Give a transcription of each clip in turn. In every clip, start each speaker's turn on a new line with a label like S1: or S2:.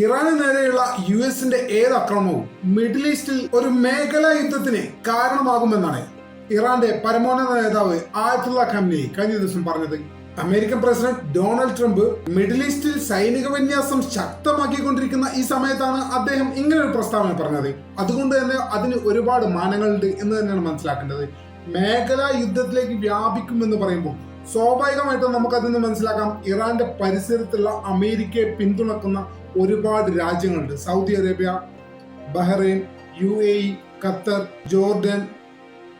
S1: ഇറാന് നേരെയുള്ള യു എസിന്റെ ഏത് അക്രമവും മിഡിൽ ഈസ്റ്റിൽ ഒരു മേഖലാ യുദ്ധത്തിന് കാരണമാകുമെന്നാണ് ഇറാന്റെ പരമോന്നത നേതാവ് ആയത്തുള്ള ഖംനി കഴിഞ്ഞ ദിവസം പറഞ്ഞത്. American president Donald Trump middle ഈസ്റ്റിൽ സൈനിക വിന്യാസം ശക്തമാക്കിക്കൊണ്ടിരിക്കുന്ന ഈ സമയത്താണ് അദ്ദേഹം ഇങ്ങനെ ഒരു പ്രസ്താവന പറഞ്ഞത്. അതുകൊണ്ട് തന്നെ അതിന് ഒരുപാട് മാനങ്ങളുണ്ട് എന്ന് തന്നെയാണ് മനസ്സിലാക്കേണ്ടത്. മേഖലാ യുദ്ധത്തിലേക്ക് വ്യാപിക്കുമെന്ന് പറയുമ്പോൾ സ്വാഭാവികമായിട്ടും നമുക്കതിന് മനസ്സിലാക്കാം ഇറാന്റെ പരിസരത്തുള്ള അമേരിക്കയെ പിന്തുണക്കുന്ന ഒരുപാട് രാജ്യങ്ങളുണ്ട്. Saudi Arabia Bahrain U A E Qatar Jordan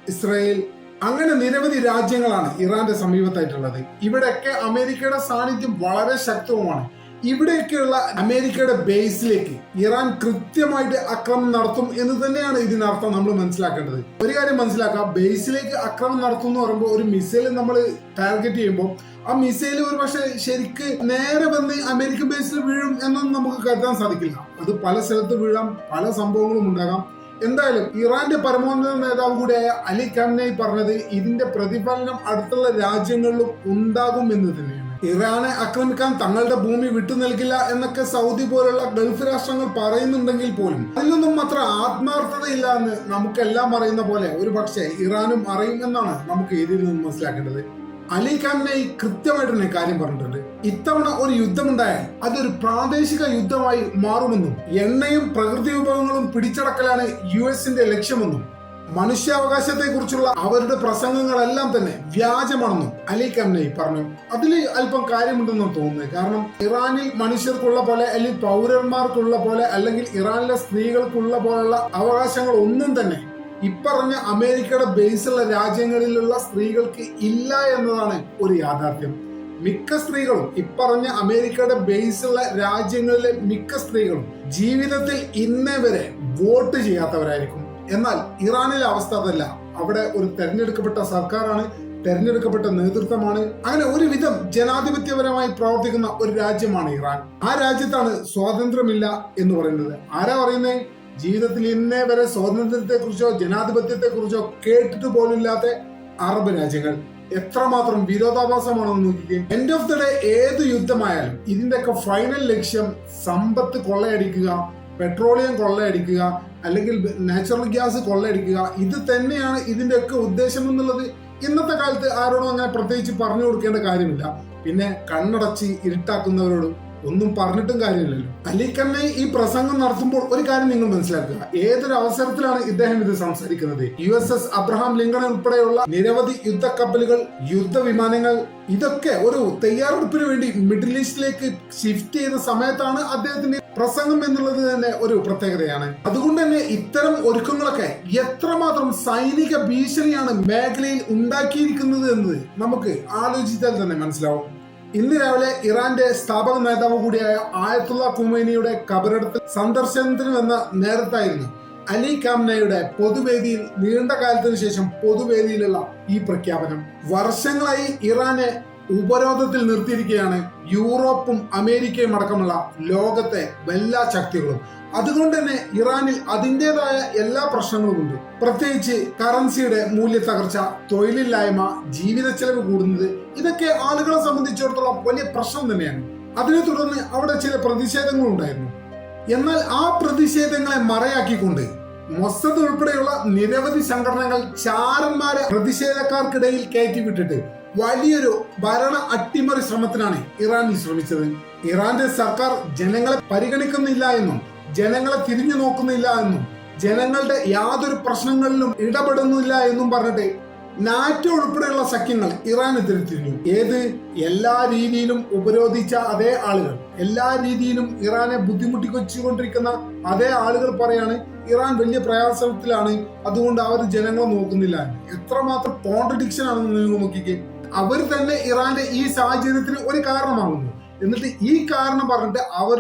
S1: Israel. അങ്ങനെ നിരവധി രാജ്യങ്ങളാണ് ഇറാന്റെ സമീപത്തായിട്ടുള്ളത്. ഇവിടെയൊക്കെ അമേരിക്കയുടെ സാന്നിധ്യം വളരെ ശക്തവുമാണ്. ഇവിടെയൊക്കെയുള്ള അമേരിക്കയുടെ ബേസിലേക്ക് ഇറാൻ കൃത്യമായിട്ട് ആക്രമണം നടത്തും എന്ന് തന്നെയാണ് ഇതിനർത്ഥം നമ്മൾ മനസ്സിലാക്കേണ്ടത്. ഒരു കാര്യം മനസ്സിലാക്കാം. ബേസിലേക്ക് ആക്രമണം നടത്തും എന്ന് പറയുമ്പോൾ ഒരു മിസൈൽ നമ്മൾ ടാർഗറ്റ് ചെയ്യുമ്പോൾ ആ മിസൈൽ ഒരു പക്ഷെ ശരിക്ക് നേരെ വന്ന് അമേരിക്കൻ ബേസിൽ വീഴും എന്നൊന്നും നമുക്ക് കരുതാൻ സാധിക്കില്ല. അത് പല സ്ഥലത്ത് വീഴാം പല സംഭവങ്ങളും ഉണ്ടാകാം. എന്തായാലും ഇറാന്റെ പരമോന്നത നേതാവ് കൂടിയായ അലി ഖാനായി പറഞ്ഞത് ഇതിന്റെ പ്രതിഫലനം അടുത്തുള്ള രാജ്യങ്ങളിലും ഉണ്ടാകും എന്ന് തന്നെയാണ്. ഇറാനെ ആക്രമിക്കാൻ തങ്ങളുടെ ഭൂമി വിട്ടു നൽകില്ല എന്നൊക്കെ സൗദി പോലുള്ള ഗൾഫ് രാഷ്ട്രങ്ങൾ പറയുന്നുണ്ടെങ്കിൽ പോലും അതിലൊന്നും അത്ര ആത്മാർത്ഥതയില്ല എന്ന് നമുക്കെല്ലാം അറിയുന്ന പോലെ ഒരു പക്ഷേ ഇറാനും അറിയും എന്നാണ് നമുക്ക് ഇതിൽ നിന്ന് മനസ്സിലാക്കേണ്ടത്? അലി ഖാനായി കൃത്യമായിട്ട് തന്നെ കാര്യം പറഞ്ഞിട്ടുണ്ട്. ഇത്തവണ ഒരു യുദ്ധമുണ്ടായാൽ അതൊരു പ്രാദേശിക യുദ്ധമായി മാറുമെന്നും എണ്ണയും പ്രകൃതി വിഭവങ്ങളും പിടിച്ചടക്കലാണ് യു എസിന്റെ ലക്ഷ്യമെന്നും മനുഷ്യാവകാശത്തെ കുറിച്ചുള്ള അവരുടെ പ്രസംഗങ്ങളെല്ലാം തന്നെ വ്യാജമാണെന്നും അലി ഖാനായി പറഞ്ഞു. അതിൽ അല്പം കാര്യമുണ്ടെന്ന് തോന്നുന്നു. കാരണം ഇറാനിൽ മനുഷ്യർക്കുള്ള പോലെ അല്ലെങ്കിൽ പൗരന്മാർക്കുള്ള പോലെ അല്ലെങ്കിൽ ഇറാനിലെ സ്ത്രീകൾക്കുള്ള പോലുള്ള അവകാശങ്ങൾ ഒന്നും തന്നെ ഇപ്പറഞ്ഞ അമേരിക്കയുടെ ബേസുള്ള രാജ്യങ്ങളിലുള്ള സ്ത്രീകൾക്ക് ഇല്ല എന്നതാണ് ഒരു യാഥാർത്ഥ്യം. മിക്ക സ്ത്രീകളും ഇപ്പറഞ്ഞ അമേരിക്കയുടെ ബേസുള്ള രാജ്യങ്ങളിലെ മിക്ക സ്ത്രീകളും ജീവിതത്തിൽ ഇന്നേ വരെ വോട്ട് ചെയ്യാത്തവരായിരിക്കും. എന്നാൽ ഇറാനിലെ അവസ്ഥ അതല്ല. അവിടെ ഒരു തെരഞ്ഞെടുക്കപ്പെട്ട സർക്കാരാണ് തെരഞ്ഞെടുക്കപ്പെട്ട നേതൃത്വമാണ്. അങ്ങനെ ഒരുവിധം ജനാധിപത്യപരമായി പ്രവർത്തിക്കുന്ന ഒരു രാജ്യമാണ് ഇറാൻ. ആ രാജ്യത്താണ് സ്വാതന്ത്ര്യമില്ല എന്ന് പറയുന്നത്. ആരാ പറയുന്നത് ജീവിതത്തിൽ ഇന്നേ വരെ സ്വാതന്ത്ര്യത്തെ കുറിച്ചോ ജനാധിപത്യത്തെ കുറിച്ചോ കേട്ടിട്ട് പോലില്ലാത്ത അറബ് രാജ്യങ്ങൾ. എത്രമാത്രം വിരോധാഭാസമാണെന്ന് നോക്കിക്കേ. എൻഡ് ഓഫ് ദ ഡേ ഏത് യുദ്ധമായാലും ഇതിന്റെയൊക്കെ ഫൈനൽ ലക്ഷ്യം സമ്പത്ത് കൊള്ളയടിക്കുക പെട്രോളിയം കൊള്ളയടിക്കുക അല്ലെങ്കിൽ നാച്ചുറൽ ഗ്യാസ് കൊള്ളയടിക്കുക ഇത് തന്നെയാണ് ഇതിന്റെയൊക്കെ ഉദ്ദേശം എന്നുള്ളത് ഇന്നത്തെ കാലത്ത് ആരോടും അങ്ങനെ പ്രത്യേകിച്ച് പറഞ്ഞു കൊടുക്കേണ്ട കാര്യമില്ല. പിന്നെ കണ്ണടച്ച് ഇരുട്ടാക്കുന്നവരോടും ഒന്നും പറഞ്ഞിട്ടും കാര്യമില്ലല്ലോ. അലിക്കണ്ണെ ഈ പ്രസംഗം നടത്തുമ്പോൾ ഒരു കാര്യം നിങ്ങൾ മനസ്സിലാക്കുക. ഏതൊരു അവസരത്തിലാണ് ഇദ്ദേഹം ഇത് സംസാരിക്കുന്നത്? U S S Abraham Lincoln ഉൾപ്പെടെയുള്ള നിരവധി യുദ്ധക്കപ്പലുകൾ യുദ്ധവിമാനങ്ങൾ ഇതൊക്കെ ഒരു തയ്യാറെടുപ്പിന് വേണ്ടി മിഡിൽ ഈസ്റ്റിലേക്ക് ഷിഫ്റ്റ് ചെയ്ത സമയത്താണ് അദ്ദേഹത്തിന്റെ പ്രസംഗം എന്നുള്ളത് തന്നെ ഒരു പ്രത്യേകതയാണ്. അതുകൊണ്ട് തന്നെ ഇത്തരം ഒരുക്കങ്ങളൊക്കെ എത്രമാത്രം സൈനിക ഭീഷണിയാണ് മേഖലയിൽ ഉണ്ടാക്കിയിരിക്കുന്നത് എന്ന് നമുക്ക് ആലോചിച്ചാൽ തന്നെ മനസ്സിലാവും. ഇന്ന് രാവിലെ ഇറാന്റെ സ്ഥാപക നേതാവ് കൂടിയായ ആയത്തുള്ള കുമൈനിയുടെ കബറിടത്തിൽ സന്ദർശനത്തിന് വന്ന നേരത്തായിരുന്നു അലി കാംനയുടെ പൊതുവേദിയിൽ നീണ്ട കാലത്തിന് ശേഷം പൊതുവേദിയിലുള്ള ഈ പ്രഖ്യാപനം. വർഷങ്ങളായി ഇറാനെ ഉപരോധത്തിൽ നിർത്തിയിരിക്കുകയാണ് യൂറോപ്പും അമേരിക്കയും അടക്കമുള്ള ലോകത്തെ എല്ലാ ശക്തികളും. അതുകൊണ്ട് തന്നെ ഇറാനിൽ അതിന്റെതായ എല്ലാ പ്രശ്നങ്ങളും ഉണ്ട്. പ്രത്യേകിച്ച് കറൻസിയുടെ മൂല്യ തകർച്ച തൊഴിലില്ലായ്മ ജീവിത ചെലവ് കൂടുന്നത് ഇതൊക്കെ ആളുകളെ സംബന്ധിച്ചിടത്തോളം വലിയ പ്രശ്നം തന്നെയാണ്. അതിനെ തുടർന്ന് അവിടെ ചില പ്രതിഷേധങ്ങൾ ഉണ്ടായിരുന്നു. എന്നാൽ ആ പ്രതിഷേധങ്ങളെ മറയാക്കിക്കൊണ്ട് മൊസദ് ഉൾപ്പെടെയുള്ള നിരവധി സംഘടനകൾ ചാരന്മാരെ പ്രതിഷേധക്കാർക്കിടയിൽ കയറ്റിവിട്ടിട്ട് വലിയൊരു ഭരണ അട്ടിമറി ശ്രമത്തിനാണ് ഇറാനിൽ ശ്രമിച്ചത്. ഇറാന്റെ സർക്കാർ ജനങ്ങളെ പരിഗണിക്കുന്നില്ല എന്നും ജനങ്ങളെ തിരിഞ്ഞു നോക്കുന്നില്ല എന്നും ജനങ്ങളുടെ യാതൊരു പ്രശ്നങ്ങളിലും ഇടപെടുന്നില്ല എന്നും പറഞ്ഞിട്ട് നാറ്റോ ഉൾപ്പെടെയുള്ള സഖ്യങ്ങൾ ഇറാനെതിരെ തിരിഞ്ഞു. ഏത്? എല്ലാ രീതിയിലും ഉപരോധിച്ച അതേ ആളുകൾ. എല്ലാ രീതിയിലും ഇറാനെ ബുദ്ധിമുട്ടിക്കൊച്ചുകൊണ്ടിരിക്കുന്ന അതേ ആളുകൾ പറയാണ് ഇറാൻ വലിയ പ്രയാസത്തിലാണ് അതുകൊണ്ട് അവർ ജനങ്ങളെ നോക്കുന്നില്ല. എത്രമാത്രം കോൺട്രഡിക്ഷൻ ആണെന്ന് നിങ്ങൾ നോക്കിക്കേ. അവർ തന്നെ ഇറാന്റെ ഈ സാഹചര്യത്തിന് ഒരു കാരണമാകുന്നു. എന്നിട്ട് ഈ കാരണം പറഞ്ഞിട്ട് അവർ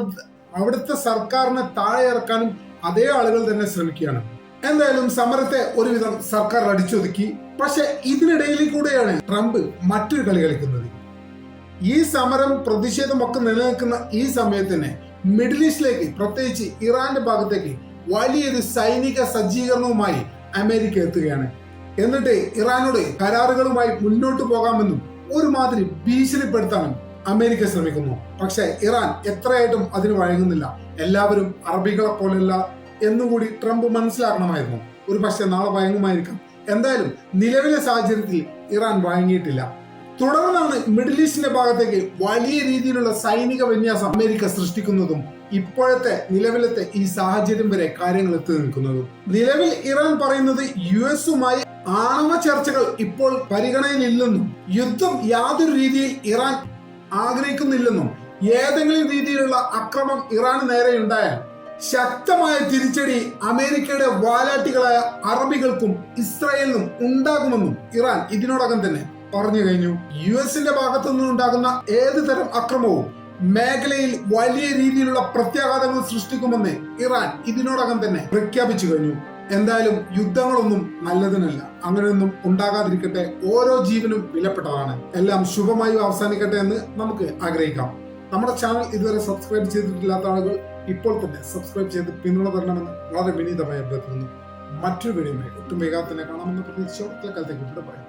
S1: അവിടുത്തെ സർക്കാരിനെ താഴെ ഇറക്കാനും അതേ ആളുകൾ തന്നെ ശ്രമിക്കുകയാണ്. എന്തായാലും സമരത്തെ ഒരുവിധം സർക്കാർ അടിച്ചൊതുക്കി. പക്ഷെ ഇതിനിടയിൽ കൂടെയാണ് ട്രംപ് മറ്റൊരു കളി കളിക്കുന്നത്. ഈ സമരം പ്രതിഷേധമൊക്കെ നിലനിൽക്കുന്ന ഈ സമയത്ത് തന്നെ മിഡിൽ ഈസ്റ്റിലേക്ക് പ്രത്യേകിച്ച് ഇറാന്റെ ഭാഗത്തേക്ക് വലിയൊരു സൈനിക സജ്ജീകരണവുമായി അമേരിക്ക എത്തുകയാണ്. എന്നിട്ട് ഇറാനോട് കരാറുകളുമായി മുന്നോട്ട് പോകാമെന്നും ഒരുമാതിരി ഭീഷണിപ്പെടുത്താനും അമേരിക്ക ശ്രമിക്കുന്നു. പക്ഷേ ഇറാൻ എത്രയായിട്ടും അതിന് വഴങ്ങുന്നില്ല. എല്ലാവരും അറബികളെ പോലെയല്ല എന്നുകൂടി ട്രംപ് മനസ്സിലാക്കണമായിരുന്നു. ഒരു പക്ഷേ നാളെ വഴങ്ങുമായിരിക്കാം. എന്തായാലും നിലവിലെ സാഹചര്യത്തിൽ ഇറാൻ വഴങ്ങിയിട്ടില്ല. തുടർന്നാണ് മിഡിൽ ഈസ്റ്റിന്റെ ഭാഗത്തേക്ക് വലിയ രീതിയിലുള്ള സൈനിക വിന്യാസം അമേരിക്ക സൃഷ്ടിക്കുന്നതും ഇപ്പോഴത്തെ നിലവിലത്തെ ഈ സാഹചര്യം വരെ കാര്യങ്ങൾ എത്തി നിൽക്കുന്നതും. നിലവിൽ ഇറാൻ പറയുന്നത് യു എസുമായി ആണവ ചർച്ചകൾ ഇപ്പോൾ പരിഗണനയിലില്ലെന്നും യുദ്ധം യാതൊരു രീതിയിൽ ഇറാൻ ആഗ്രഹിക്കുന്നില്ലെന്നും ഏതെങ്കിലും രീതിയിലുള്ള അക്രമം ഇറാന് നേരെ ഉണ്ടായാൽ ശക്തമായ തിരിച്ചടി അമേരിക്കയുടെ വാലാട്ടികളായ അറബികൾക്കും ഇസ്രായേലിനും ഉണ്ടാകുമെന്നും ഇറാൻ ഇതിനോടകം തന്നെ പറഞ്ഞു കഴിഞ്ഞു. യു എസിന്റെ ഭാഗത്തു നിന്നുണ്ടാകുന്ന ഏത് തരം അക്രമവും മേഖലയിൽ വലിയ രീതിയിലുള്ള പ്രത്യാഘാതങ്ങൾ സൃഷ്ടിക്കുമെന്ന് ഇറാൻ ഇതിനോടകം തന്നെ പ്രഖ്യാപിച്ചു കഴിഞ്ഞു. എന്തായാലും യുദ്ധങ്ങളൊന്നും നല്ലതിനല്ല. അങ്ങനെയൊന്നും ഉണ്ടാകാതിരിക്കട്ടെ. ഓരോ ജീവനും വിലപ്പെട്ടതാണ്. എല്ലാം ശുഭമായി അവസാനിക്കട്ടെ എന്ന് നമുക്ക് ആഗ്രഹിക്കാം. നമ്മുടെ ചാനൽ ഇതുവരെ സബ്സ്ക്രൈബ് ചെയ്തിട്ടില്ലാത്ത ആളുകൾ ഇപ്പോൾ തന്നെ സബ്സ്ക്രൈബ് ചെയ്ത് പിന്തുണ തരണമെന്ന് വളരെ വിനീതമായി അഭ്യർത്ഥിക്കുന്നു. മറ്റൊരു വീഡിയോയുമായി ഒട്ടും വേഗത്തിൽ കാണാമെന്ന് കാണാമെന്ന പ്രതീക്ഷയോടെ കാലത്തേക്ക് പറയാം.